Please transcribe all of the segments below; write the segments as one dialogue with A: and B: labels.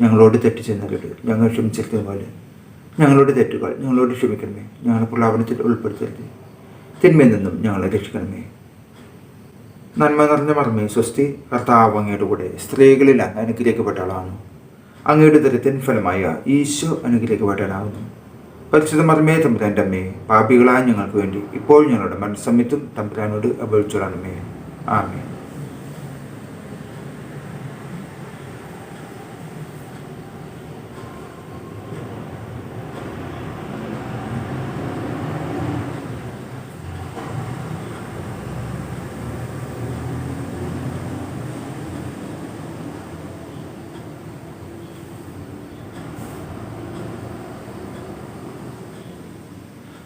A: ഞങ്ങളോട് തെറ്റ് ചെയ്യുന്നവരോട് ഞങ്ങൾ ക്ഷമിച്ചിരിക്കുന്ന പോലെ. ഞങ്ങളുടെ തെറ്റുകൾ ഞങ്ങളോട് ക്ഷമിക്കണമേ. ഞങ്ങളെ പ്രലാപനത്തിൽ ഉൾപ്പെടുത്തരുത്. തിന്മയിൽ നിന്നും ഞങ്ങളെ രക്ഷിക്കണമേ. നന്മ നിറഞ്ഞ മർമ്മേ സ്വസ്തി കർത്താവ് അങ്ങയുടെ കൂടെ സ്ത്രീകളിൽ അങ്ങ് അനുഗ്രഹിക്കപ്പെട്ട ആളാണ്. അങ്ങയുടെ ദരത്തിൻ ഫലമായ ഈശോ അനുഗ്രഹിക്കപ്പെട്ടവനാകുന്നു. പരിശുദ്ധ മർമ്മേ തമ്പുരാന്റെ അമ്മേ പാപികളായ ഞങ്ങൾക്ക് വേണ്ടി ഇപ്പോൾ ഞങ്ങളുടെ മനസ്സമ്മിത്തും തമ്പുരാനോട് അപേക്ഷിച്ചോളാണമേ. ആമേ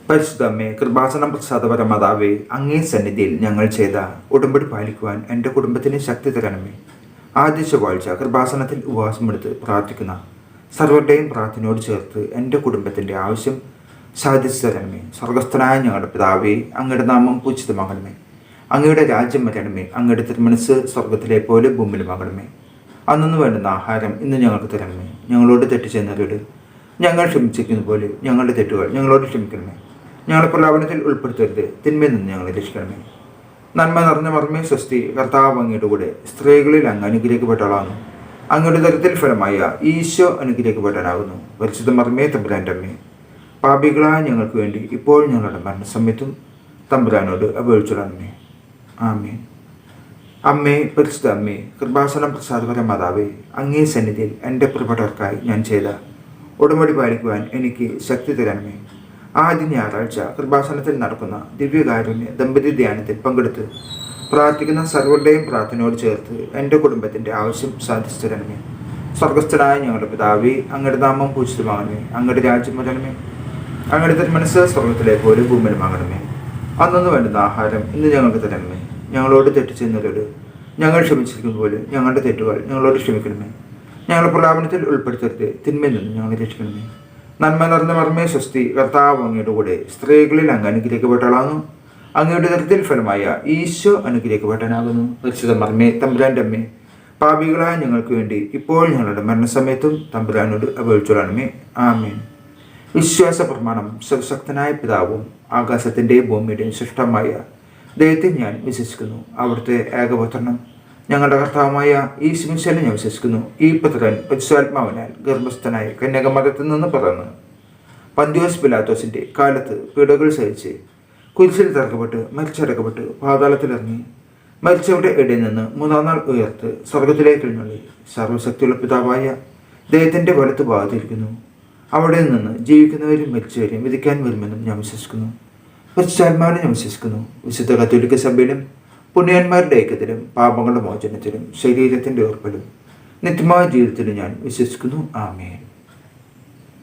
A: പരിശുദ്ധമ്മേ കൃപാസനം പ്രസാദപരമാതാവേ അങ്ങേ സന്നിധിയിൽ ഞങ്ങൾ ചെയ്ത ഉടമ്പടി പാലിക്കുവാൻ എന്റെ കുടുംബത്തിന് ശക്തി തരണമേ. ആദ്യ ചൊവ്വാഴ്ച കൃപാസനത്തിൽ ഉപവാസമെടുത്ത് പ്രാർത്ഥിക്കുന്ന സർവരുടെയും പ്രാർത്ഥനയോട് ചേർത്ത് എന്റെ കുടുംബത്തിന്റെ ആവശ്യം സാധിച്ചു തരണമേ. സ്വർഗസ്ഥനായ ഞങ്ങളുടെ പിതാവേ അങ്ങയുടെ നാമം പൂജിതമാകണമേ. അങ്ങയുടെ രാജ്യം വരണമേ. അങ്ങയുടെ തിരുമനസ് സ്വർഗത്തിലെ പോലെ ഭൂമിയിലുമാകണമേ അന്നു വേണ്ടുന്ന ആഹാരം ഇന്ന് ഞങ്ങൾക്ക് തരണമേ. ഞങ്ങളോട് തെറ്റ് ചെയ്യുന്നവരോട് ഞങ്ങൾ ക്ഷമിച്ചിരിക്കുന്ന പോലെ ഞങ്ങളുടെ തെറ്റുകൾ ഞങ്ങളോട് ക്ഷമിക്കണമേ. ഞങ്ങളുടെ പ്രലാപനത്തിൽ ഉൾപ്പെടുത്തരുത്. തിന്മയിൽ നിന്ന് ഞങ്ങളെ രക്ഷിക്കണമേ. നന്മ നിറഞ്ഞ മർമ്മേ സ്വസ്തി കർത്താവ് അങ്ങയുടെ കൂടെ സ്ത്രീകളിൽ അങ്ങ് അനുഗ്രഹിക്കപ്പെട്ടവളാണ്. അങ്ങയുടെ തരത്തിൽ ഫലമായ ഈശോ അനുഗ്രഹിക്കപ്പെട്ടവനാകുന്നു. പരിശുദ്ധ മർമ്മേ തമ്പുരാന്റെ അമ്മേ. പാപികളായ ഞങ്ങൾക്ക് വേണ്ടി ഇപ്പോൾ ഞങ്ങളുടെ മരണസമയത്തും തമ്പുരാനോട് അപേക്ഷിച്ചിടണമേ ആമേ അമ്മേ പരിശുദ്ധ അമ്മേ കൃപാസനം പ്രസാദപര മാതാവേ അങ്ങേ സന്നിധിയിൽ എന്റെ പ്രിയപ്പെട്ടവർക്കായി ഞാൻ ചെയ്ത ഉടമ്പടി പാലിക്കുവാൻ എനിക്ക് ശക്തി തരണമേ. ആദ്യ ഞായറാഴ്ച കൃപാസനത്തിൽ നടക്കുന്ന ദിവ്യകാരുണ്യ ദമ്പതി ധ്യാനത്തിൽ പങ്കെടുത്ത് പ്രാർത്ഥിക്കുന്ന സർവരുടെയും പ്രാർത്ഥനയോട് ചേർത്ത് എന്റെ കുടുംബത്തിന്റെ ആവശ്യം സാധിച്ചു തരണമേ സ്വർഗസ്ഥനായ ഞങ്ങളുടെ പിതാവി അങ്ങയുടെ നാമം പൂജിതമാകണമേ. അങ്ങയുടെ രാജ്യം വരണമേ. അങ്ങയുടെ തിരുമനസ് സ്വർഗത്തിലേക്ക് ഒരു ഭൂമിയിലുമാകണമേ അന്നു വേണ്ടുന്ന ആഹാരം ഇന്ന് ഞങ്ങൾക്ക് തരണമേ. ഞങ്ങളോട് തെറ്റ് ചെയ്യുന്നവരോട് ഞങ്ങൾ ക്ഷമിച്ചിരിക്കുന്ന പോലെ ഞങ്ങളുടെ തെറ്റുകൾ ഞങ്ങളോട് ക്ഷമിക്കണമേ. ഞങ്ങളുടെ പ്രലാപനത്തിൽ ഉൾപ്പെടുത്തരുത്. തിന്മയിൽ നിന്ന് ഞങ്ങളെ രക്ഷിക്കണമേ. നന്മ നിറഞ്ഞ മർമ്മേ സ്വസ്തി കർത്താവ് അങ്ങയുടെ കൂടെ സ്ത്രീകളിൽ അങ്ങ് അനുഗ്രഹിക്കപ്പെട്ടളാകുന്നു അങ്ങയുടെ ദൃത്തിൽ ഫലമായ ഈശോ അനുഗ്രഹിക്കപ്പെട്ടനാകുന്നു പരിശുദ്ധ മർമ്മേ തമ്പുരാന്റെ അമ്മേ പാപികളായ ഞങ്ങൾക്ക് വേണ്ടി ഇപ്പോൾ ഞങ്ങളുടെ മരണസമയത്തും തമ്പുരാനോട് അപേക്ഷിച്ചോളണമേ. ആമേൻ. വിശ്വാസ പ്രമാണം സർവശക്തനായ പിതാവും ആകാശത്തിന്റെയും ഭൂമിയുടെയും സൃഷ്ടമായ ദൈവത്തെ ഞാൻ വിശ്വസിക്കുന്നു. അവിടുത്തെ ഏകപുത്രനും ഞങ്ങളുടെ കർത്താവുമായ ഈ ശിംശനെ ഞാൻ വിശ്വസിക്കുന്നു. ഈ പുത്രൻ പരിശുദ്ധാത്മാവിനാൽ ഗർഭസ്ഥനായി കന്യകമതത്തിൽ നിന്ന് പറന്ന് പന്തിയോസ് പിലാത്തോസിന്റെ കാലത്ത് പീഡകൾ സഹിച്ച് കുരിശിൽ തറക്കപ്പെട്ട് മരിച്ചടക്കപ്പെട്ട് പാതാളത്തിലിറങ്ങി മരിച്ചവരുടെ ഇടയിൽ നിന്ന് മൂന്നാം നാൾ ഉയർത്ത് സ്വർഗത്തിലേക്ക് എഴുന്നള്ളി സർവശക്തിയുള്ള പിതാവായ ദൈവത്തിന്റെ വലത്ത് ഭാഗത്തിരിക്കുന്നു അവിടെ നിന്ന് ജീവിക്കുന്നവരും മരിച്ചവരെയും വിധിക്കാൻ വരുമെന്നും ഞാൻ വിശ്വസിക്കുന്നു. പരിശുദ്ധാത്മാവിനെ ഞാൻ വിശ്വസിക്കുന്നു. വിശുദ്ധ കത്തോലിക്ക സഭയിലും പുണ്യന്മാരുടെ ഐക്യത്തിലും പാപങ്ങളുടെ മോചനത്തിലും ശരീരത്തിന്റെ ഓർപ്പിലും നിത്യമായ ജീവിതത്തിലും ഞാൻ വിശ്വസിക്കുന്നു. ആമേൻ.